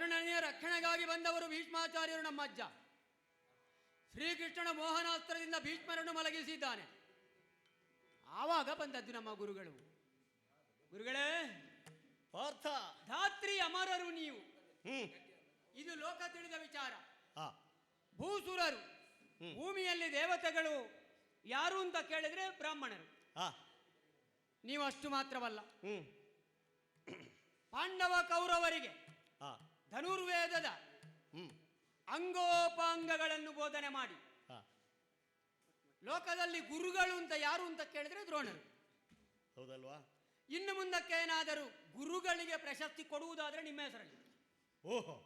ಕರ್ಣನೆಯ ರಕ್ಷಣೆಗಾಗಿ ಬಂದವರು ಭೀಷ್ಮಾಚಾರ್ಯರು ನಮ್ಮ ಅಜ್ಜ. ಶ್ರೀಕೃಷ್ಣನ ಮೋಹನಾಸ್ತ್ರದಿಂದ ಭೀಷ್ಮರನ್ನು ಮಲಗಿಸಿದ್ದಾನೆ. ಆವಾಗ ಬಂದದ್ದು ನಮ್ಮ ಗುರುಗಳು. ಗುರುಗಳೇ ಪಾರ್ಥ. ಧಾತ್ರಿ ಅಮರರು ನೀವು. ಇದು ಲೋಕ ತಿಳಿದ ವಿಚಾರ. ಭೂಸುರರು ಭೂಮಿಯಲ್ಲಿ ದೇವತೆಗಳು ಯಾರು ಅಂತ ಕೇಳಿದ್ರೆ ಬ್ರಾಹ್ಮಣರು. ನೀವು ಅಷ್ಟು ಮಾತ್ರವಲ್ಲ. ಪಾಂಡವ ಕೌರವರಿಗೆ ಧನುರ್ವೇದದ ಅಂಗೋಪಾಂಗಗಳನ್ನು ಬೋಧನೆ ಮಾಡಿ. ಲೋಕದಲ್ಲಿ ಗುರುಗಳು ಅಂತ ಯಾರು ಅಂತ ಕೇಳಿದ್ರೆ ದ್ರೋಣರು. ಹೌದಲ್ವಾ? ಇನ್ನು ಮುಂದಕ್ಕೆ ಏನಾದರೂ ಗುರುಗಳಿಗೆ ಪ್ರಶಸ್ತಿ ಕೊಡುವುದಾದ್ರೆ ನಿಮ್ಮ ಹೆಸರಲ್ಲಿ. ಓಹೋ.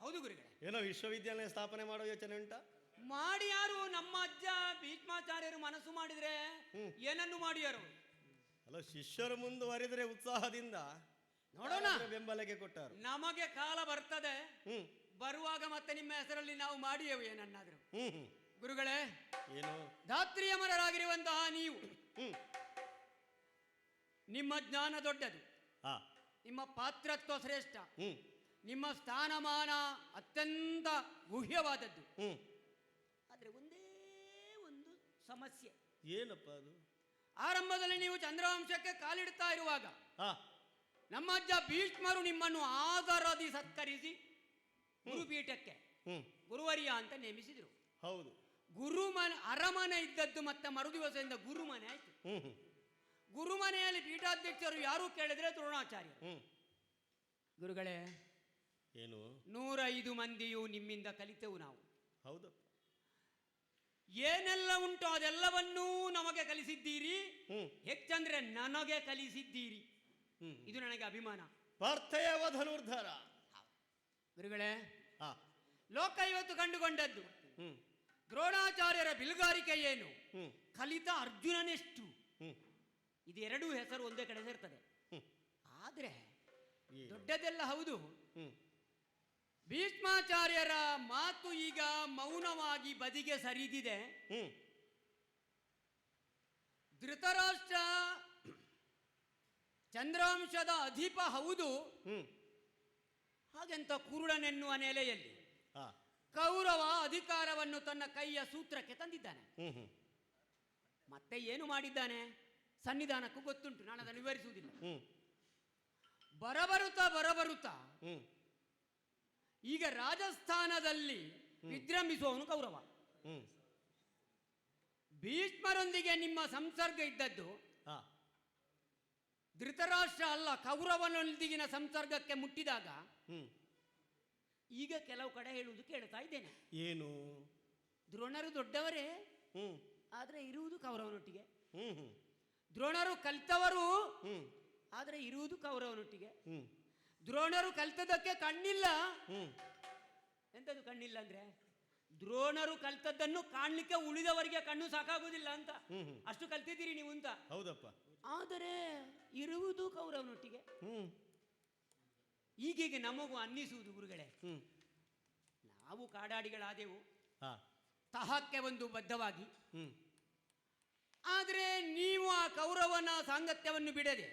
ಹೌದು ಗುರುಗಳೇ. ಏನೋ ವಿಶ್ವವಿದ್ಯಾಲಯ ಸ್ಥಾಪನೆ ಮಾಡೋ ಯೋಚನೆ ಉಂಟಾ? ಮಾಡಿ ಯಾರು ನಮ್ಮ ಅಜ್ಜ ಭೀಷ್ಮಾಚಾರ್ಯರು ಮನಸ್ಸು ಮಾಡಿದ್ರೆ. ಏನನ್ನು ಮಾಡಿಯಾರು? ಅಲ್ಲ ಶಿಷ್ಯರು ಮುಂದುವರಿದರೆ ಉತ್ಸಾಹದಿಂದ ನೋಡೋಣ. ಬೆಂಬಲಕ್ಕೆ ಕೊಟ್ಟರು ನಮಗೆ ಕಾಲ ಬರ್ತದೆ. ಬರುವಾಗ ಮತ್ತೆ ನಿಮ್ಮ ಹೆಸರಲ್ಲಿ ನಾವು ಮಾಡಿಯೇವು ಏನನ್ನಾದ್ರೂ. ಗುರುಗಳೇ ಏನು? ಧಾತ್ರಿಯಮರರಾಗಿರುವಂತಹ ನೀವು. ನಿಮ್ಮ ಜ್ಞಾನ ದೊಡ್ಡದು. ನಿಮ್ಮ ಪಾತ್ರತ್ವ ಶ್ರೇಷ್ಠ. ನಿಮ್ಮ ಸ್ಥಾನಮಾನ ಅತ್ಯಂತ ಗುಹ್ಯವಾದದ್ದು. ಆದರೆ ಒಂದೇ ಒಂದು ಸಮಸ್ಯೆ. ಏನಪ್ಪ ಅದು? ಆರಂಭದಲ್ಲಿ ನೀವು ಚಂದ್ರವಂಶಕ್ಕೆ ಕಾಲಿಡ್ತಾ ಇರುವಾಗ ನಮ್ಮ ಅಜ್ಜ ಭೀಷ್ಮರು ನಿಮ್ಮನ್ನು ಆದರದಿ ಸತ್ಕರಿಸಿ ಗುರುಪೀಠಕ್ಕೆ ಗುರುವರಿಯ ಅಂತ ನೇಮಿಸಿದರು. ಹೌದು. ಗುರುಮನೆ ಅರಮನೆ ಇದ್ದದ್ದು ಮತ್ತೆ ಮರುದಿವಸದಿಂದ ಗುರುಮನೆ ಆಯ್ತು. ಗುರುಮನೆಯಲ್ಲಿ ಪೀಠಾಧ್ಯಕ್ಷರು ಯಾರು ಕೇಳಿದ್ರೆ ದ್ರೋಣಾಚಾರ್ಯ. ಗುರುಗಳೇ ಏನು? ನೂರೈದು ಮಂದಿಯು ನಿಮ್ಮಿಂದ ಕಲಿತೆವು ನಾವು. ಹೌದು. ಏನೆಲ್ಲ ಉಂಟು ಅದೆಲ್ಲವನ್ನೂ ನಮಗೆ ಕಲಿಸಿದ್ದೀರಿ? ಹೆಚ್ಚಂದ್ರೆ ನನಗೆ ಕಲಿಸಿದ್ದೀರಿ. ಇದು ನನಗೆ ಅಭಿಮಾನ. ಪಾರ್ಥಯವ ಧನುರ್ಧರ. ಗುರುಗಳೇ ಆ ಲೋಕ ಇವತ್ತು ಕಂಡುಕೊಂಡದ್ದು. ದ್ರೋಣಾಚಾರ್ಯರ ಬಿಲ್ಗಾರಿಕೆ ಏನು? ಕಲಿತ ಅರ್ಜುನನೆಷ್ಟು? ಇದೆರಡೂ ಹೆಸರು ಒಂದೇ ಕಡೆ ಸೇರ್ತದೆ. ಆದರೆ ದೊಡ್ಡದೆಲ್ಲ ಹೌದು. ಭೀಷ್ಮಾಚಾರ್ಯರ ಮಾತು ಈಗ ಮೌನವಾಗಿ ಬದಿಗೆ ಸರಿದಿದೆ. ಧೃತರಾಷ್ಟ್ರ ಚಂದ್ರಾಂಶದ ಅಧಿಪ ಹೌದು. ಹ್ಮ್. ಹಾಗೆಂತ ಕುರುಡನೆನ್ನುವ ನೆಲೆಯಲ್ಲಿ ಕೌರವ ಅಧಿಕಾರವನ್ನು ತನ್ನ ಕೈಯ ಸೂತ್ರಕ್ಕೆ ತಂದಿದ್ದಾನೆ. ಹ್ಮ್ ಹ್ಮ್. ಮತ್ತೆ ಏನು ಮಾಡಿದ್ದಾನೆ? ಸನ್ನಿಧಾನಕ್ಕೂ ಗೊತ್ತುಂಟು ನಾನು ಅದನ್ನು ವಿವರಿಸುವುದಿಲ್ಲ. ಹ್ಮ್. ಬರಬರುತ್ತಾ ಬರಬರುತ್ತಾ ಹ್ಮ್. ಈಗ ರಾಜಸ್ಥಾನದಲ್ಲಿ ವಿಜೃಂಭಿಸುವವನು ಕೌರವ. ಹ್ಮ್. ಭೀಷ್ಮರೊಂದಿಗೆ ನಿಮ್ಮ ಸಂಸರ್ಗ ಇದ್ದದ್ದು ಧೃತರಾಷ್ಟ್ರ ಅಲ್ಲ ಕೌರವನೊಂದಿಗಿನ ಸಂಸರ್ಗಕ್ಕೆ ಮುಟ್ಟಿದಾಗ ಈಗ ಕೆಲವು ಕಡೆ ಹೇಳುವುದು ಕೇಳ್ತಾ ಇದ್ದೇನೆ. ಏನು? ದ್ರೋಣರು ದೊಡ್ಡವರೇ ಹ್ಮ್. ಆದರೆ ಇರುವುದು ಕೌರವನೊಟ್ಟಿಗೆ. ಹ್ಮ್ ಹ್ಮ್. ದ್ರೋಣರು ಕಲ್ತವರು ಹ್ಮ್. ಆದರೆ ಇರುವುದು ಕೌರವನೊಟ್ಟಿಗೆ. ಹ್ಮ್. ದ್ರೋಣರು ಕಲ್ತದಕ್ಕೆ ಕಣ್ಣಿಲ್ಲ. ಹ್ಮ್. ಎಂತದು ಕಣ್ಣಿಲ್ಲ ಅಂದ್ರೆ? ದ್ರೋಣರು ಕಲ್ತದ್ದನ್ನು ಕಾಣ್ಲಿಕ್ಕೆ ಉಳಿದವರಿಗೆ ಕಣ್ಣು ಸಾಕಾಗುವುದಿಲ್ಲ ಅಂತ. ಅಷ್ಟು ಕಲ್ತಿದ್ದೀರಿ ನೀವು ಅಂತ. ಹೌದಪ್ಪ. ಆದರೆ ಇರುವುದು ಕೌರವನೊಟ್ಟಿಗೆ. ಹೀಗೆ ಈಗೀಗ ನಮಗೂ ಅನ್ನಿಸುವುದು ಗುರುಗಳೇ. ನಾವು ಕಾಡಾಡಿಗಳಾದೆವು. ತಹಕ್ಕೆ ಒಂದು ಬದ್ಧವಾಗಿ. ಆದರೆ ನೀವು ಆ ಕೌರವನ ಸಾಂಗತ್ಯವನ್ನು ಬಿಡದೆ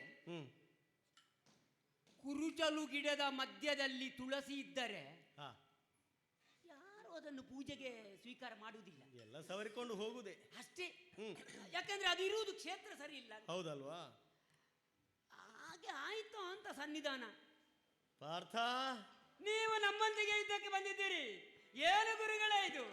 ಕುರುಚಲು ಗಿಡದ ಮಧ್ಯದಲ್ಲಿ ತುಳಸಿ ಇದ್ದರೆ ಅದನ್ನು ಪೂಜೆಗೆ ಸ್ವೀಕಾರ ಮಾಡುವುದಿಲ್ಲ. ಎಲ್ಲ ಸವರಿಕೊಂಡು ಹೋಗುದೇ ಅಷ್ಟೇ. ಯಾಕಂದ್ರೆ ಅದು ಇರುವುದು ಕ್ಷೇತ್ರ ಸರಿ ಇಲ್ಲ ಹೌದಲ್ವಾ? ಹಾಗೆ ಆಯ್ತು ಅಂತ ಸನ್ನಿಧಾನ. ಪಾರ್ಥ. ನೀವು ನಮ್ಮೊಂದಿಗೆ ಇದ್ದಕ್ಕೆ ಬಂದಿದ್ದೀರಿ. ಏನು ಗುರುಗಳೇ ಇದು.